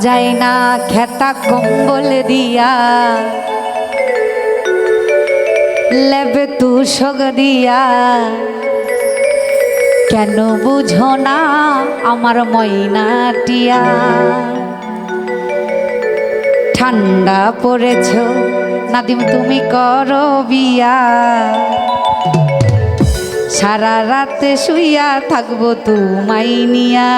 যায় না খেতা কম্বল দিয়া। লেবে তু তুষক দিয়া। কেন বুঝো না আমার ময়নাটিয়া ঠান্ডা পড়েছ, নাদিম, তুমি করো বিয়া। সারা রাতে শুইয়া থাকব তোমাই নিয়া।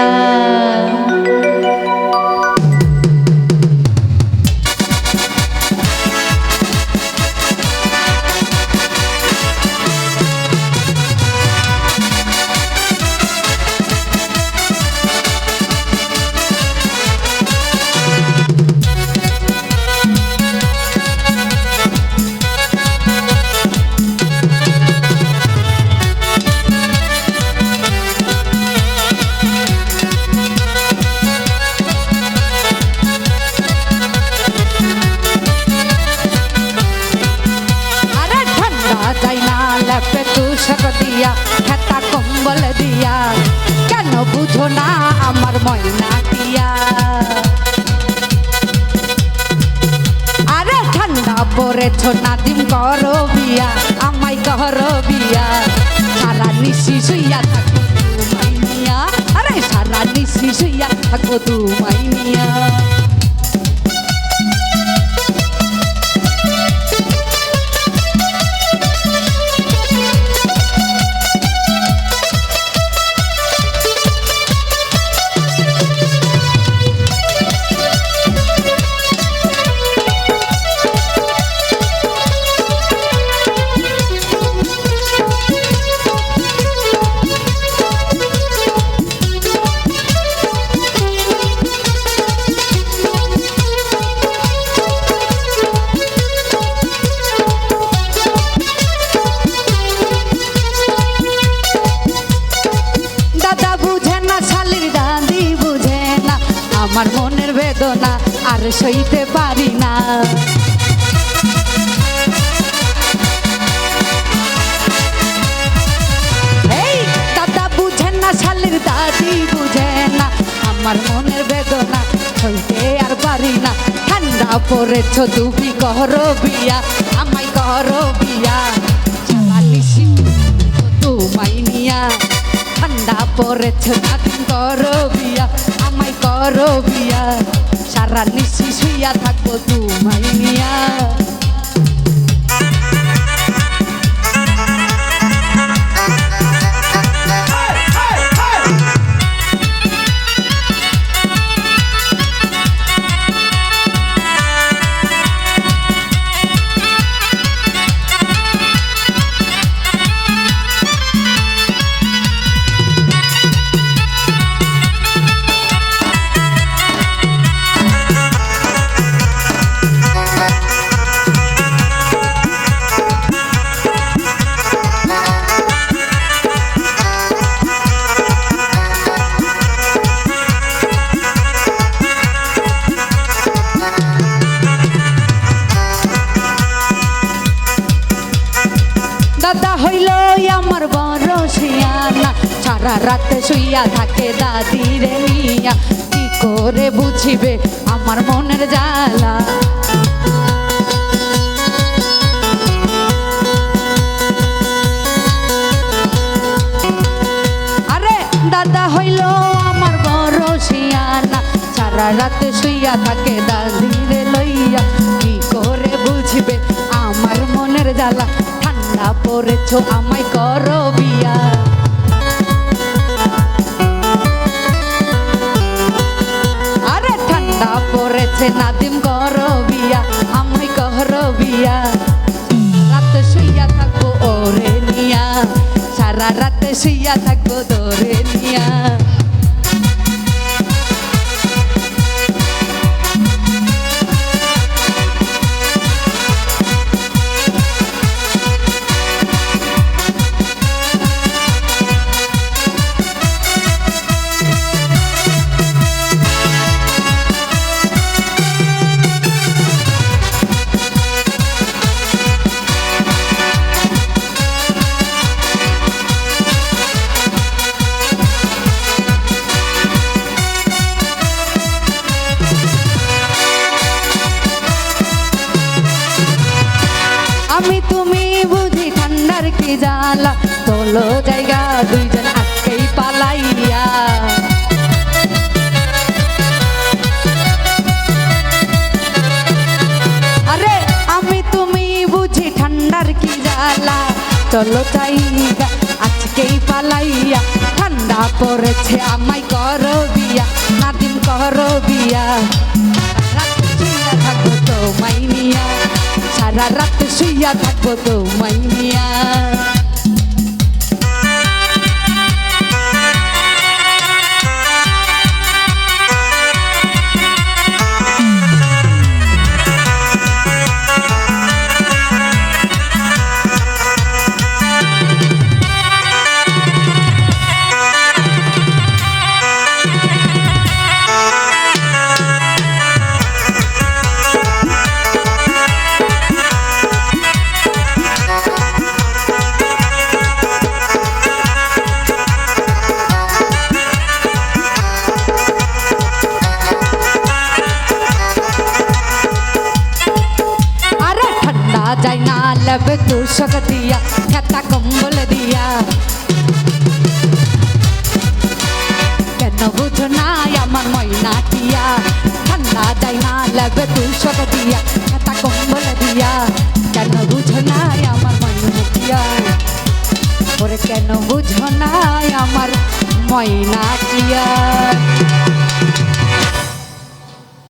তুষক দিয়া খেতা কম্বল দিয়া। কেন বুঝো না আমার ময়না দিয়া আরে ঠান্ডা পড়েছ, নাদিম করো বিয়া আমায় করো বিয়া বেদনা আর সইতে পারি না। না, শালির দাদি বুঝে না, আমার মনের বেদনা সইতে আর পারি না। ঠান্ডা পড়েছ তুমি, করো বিয়া, আমায় করো বিয়া। চালালিসি তোমায় নিয়া, ঠান্ডা পড়েছে, নাতিন করো বিয়া। করো বিয়া সারা নিশি শুইয়া থাকব তোমায় নিয়া। দাদা হইল আমার বড় শিয়ানা সারা রাতে শুইয়া থাকে দাদি রে মিয়া। কি করে বুঝিবে আমার মনের জ্বালা? আরে দাদা হইল আমার বড় শিয়ানা সারা রাত শুইয়া থাকে দাদি রে লইয়া। কি করে বুঝবে আমার মনের জ্বালা? পড়েছ আমায় করো বিয়া। আরে ঠান্ডা পড়েছে, নাদিম করো বিয়া, আমায় করো বিয়া। রাত শুইয়া থাকব ওরে নিয়া, সারা রাতে শুইয়া থাকব আমি তুমি বুঝি ঠান্ডার কি জ্বালা? তোলো জায়গা দুইজন আজকেই পালাইয়া। আরে, আমি, তুমি বুঝি ঠান্ডার কি জ্বালা? চলো চাইগা আজকেই পালাইয়া। ঠান্ডা পড়েছে, আমায় করো বিয়া, নাদিম করো বিয়া। রাত শুইয়া থাকব তো মাইনিয়া সারা রাত শুইয়া থাকব তো মাইনিয়া লবে তুষক দিয়া খেতা কম্বল দিয়া কেন বুঝো আমার ময়না টিয়া ঠান্ডা যায় না লবে তুষক দিয়া খেতা কম্বল দিয়া কেন বুঝো আমার ময়না টিয়া ওরে কেন বুঝো আমার ময়না টিয়া